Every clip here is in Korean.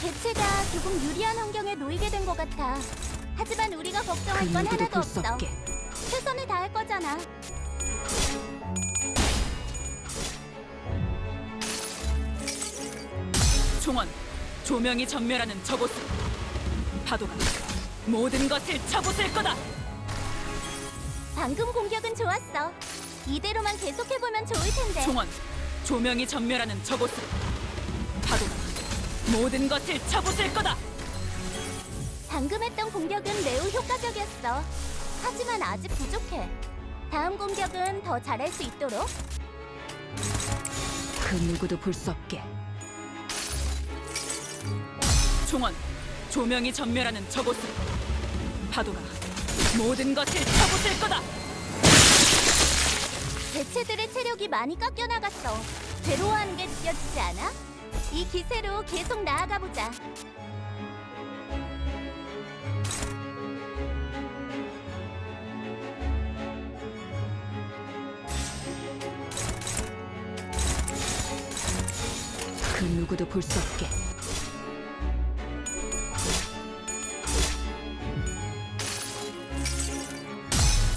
대체가 조금 유리한 환경에 놓이게 된 것 같아. 하지만 우리가 그 걱정할 건 하나도 없어. 없게 최선을 다할 거잖아. 총원 조명이 전멸하는 저곳으로 파도가 모든 것을 쳐부술 거다 방금 공격은 좋았어. 이대로만 계속해보면 좋을 텐데. 총원 조명이 전멸하는 저곳으로 파도가 모든 것을 쳐부술 거다 방금 했던 공격은 매우 효과적이었어. 하지만 아직 부족해. 다음 공격은 더 잘할 수 있도록. 그 누구도 볼 수 없게 총원 조명이 전멸하는 저곳으로 파도가 모든 것을 쳐부술 거다 대체들의 체력이 많이 깎여 나갔어. 괴로워하는 게 느껴지지 않아? 이 기세로 계속 나아가 보자. 그 누구도 볼 수 없게.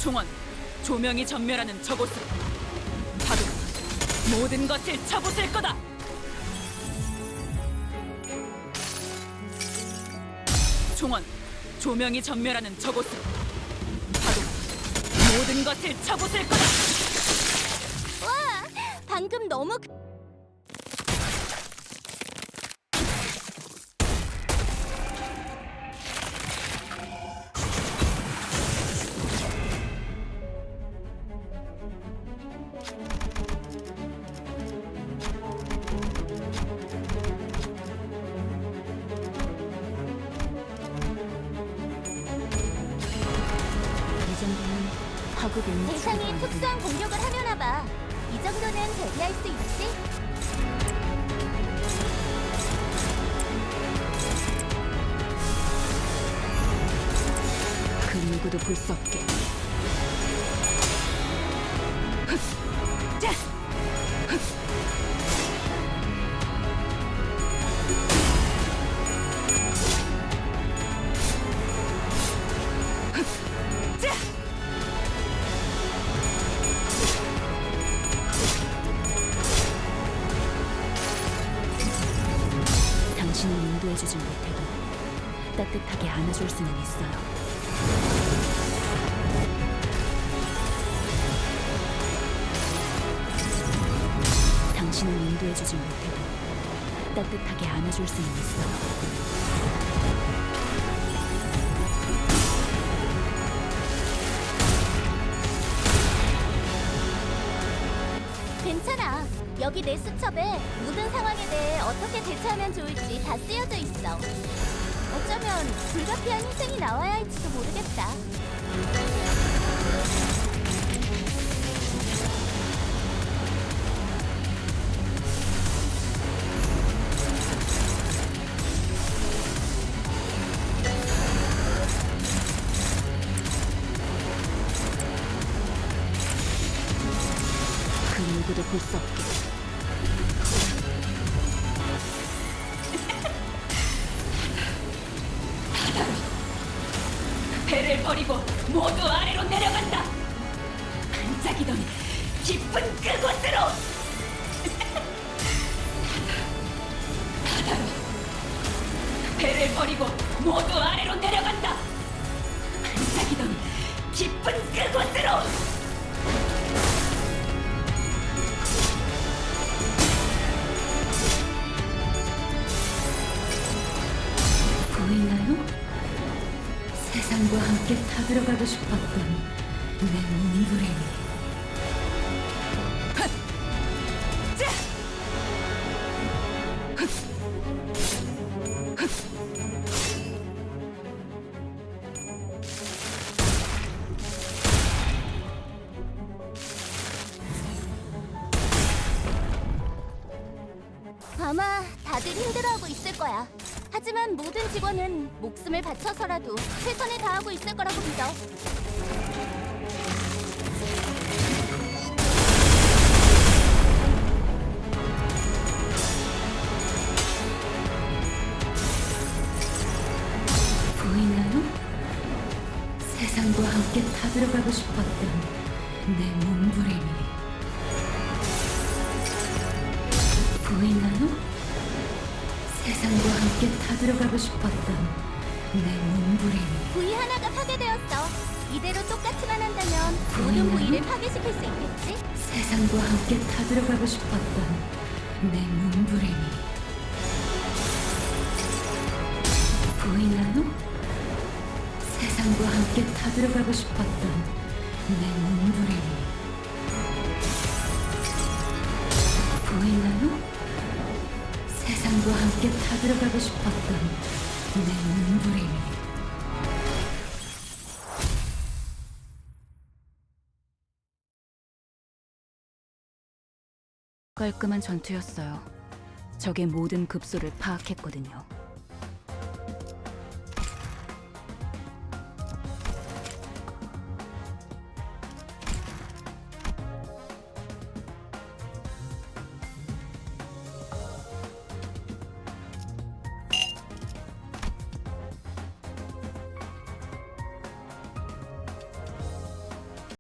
총원 조명이 전멸하는 저곳으로. 파도가 모든 것을 쳐부술 거다 총원 조명이 전멸하는 저곳으로. 파도가 모든 것을 쳐부술 거다 와, 방금 너무 그- 있는 대상이 특수한 공격을 하려나 봐. 이 정도는 대비할 수 있지? 그 누구도 볼 수 없게. 따뜻하게 안아줄 수는 있어요. 당신을 인도해주진 못해도 따뜻하게 안아줄 수는 있어요. 괜찮아. 여기 내 수첩에 모든 상황에 대해 어떻게 대처하면 좋을지 다 쓰여져 있어. 불가피한 희생이 나와야 할지도 모르겠다. 배를 버리고 모두 아래로 내려간다. 반짝이던 깊은 그곳으로. 바다로. 배를 버리고 모두 아래로 내려간다. 반짝이던 깊은 그곳으로. 세상과 함께 타들어가고 싶었던 내 몸부림 다들 힘들어하고 있을 거야. 하지만 모든 직원은 목숨을 바쳐서라도 최선을 다하고 있을 거라고 믿어. 보이나요? 세상과 함께 타들어가고 싶었던 내 몸부림이 보이나요? 세상과 함께 타들어가고 싶었던 내 몸부림이 부위 하나가 파괴되었어. 이대로 똑같이만 한다면 모든? 부위를 파괴시킬 수 있겠지? 세상과 함께 타들어가고 싶었던 내 몸부림이 보이나요? 세상과 함께 타들어가고 싶었던 내 몸부림이 보이나요? 세상과 함께 타들어가고 싶었던 내 몸부림이 깔끔한 전투였어요. 적의 모든 급소를 파악했거든요.